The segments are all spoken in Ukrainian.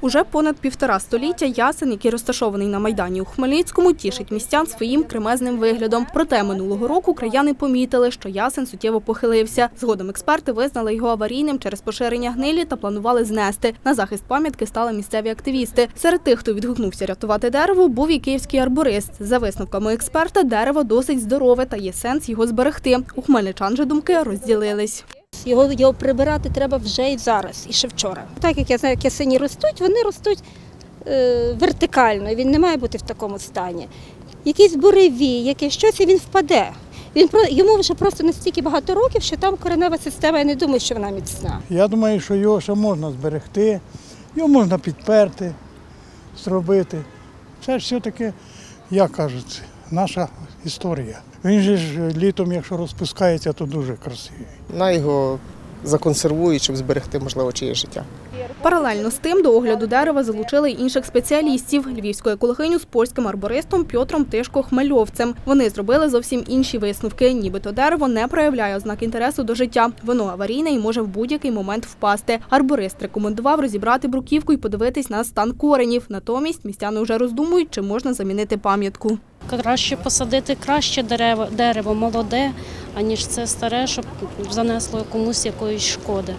Уже понад півтора століття ясен, який розташований на майдані у Хмельницькому, тішить містян своїм кремезним виглядом. Проте минулого року краяни помітили, що ясен суттєво похилився. Згодом експерти визнали його аварійним через поширення гнилі та планували знести. На захист пам'ятки стали місцеві активісти. Серед тих, хто відгукнувся рятувати дерево, був і київський арборист. За висновками експерта, дерево досить здорове та є сенс його зберегти. У хмельничан же думки розділились. Його, його прибирати треба вже і зараз, і ще вчора. Так як я знаю, як ясені ростуть, вони ростуть е, вертикально, він не має бути в такому стані. Якийсь буревій, якесь щось, і він впаде. Він йому вже просто настільки багато років, що там коренева система, я не думаю, що вона міцна. Я думаю, що його ще можна зберегти, його можна підперти, зробити. Це ж все-таки, як кажуть, наша історія. Він же ж літом, якщо розпускається, то дуже красивий. на його законсервують, щоб зберегти, можливо, чиєсь життя. Паралельно з тим до огляду дерева залучили й інших спеціалістів львівську екологиню з польським арбористом Пьотром Тишко Хмельовцем. Вони зробили зовсім інші висновки. Нібито дерево не проявляє ознак інтересу до життя. Воно аварійне і може в будь-який момент впасти. Арборист рекомендував розібрати бруківку і подивитись на стан коренів. Натомість містяни вже роздумують, чи можна замінити пам'ятку. Краще посадити краще дерево, дерево молоде, аніж це старе, щоб занесло комусь якоїсь шкоди.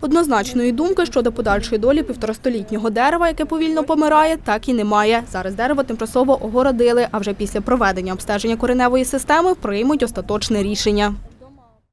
Однозначної думки щодо подальшої долі півторастолітнього дерева, яке повільно помирає, так і немає. Зараз дерево тимчасово огородили, а вже після проведення обстеження кореневої системи приймуть остаточне рішення.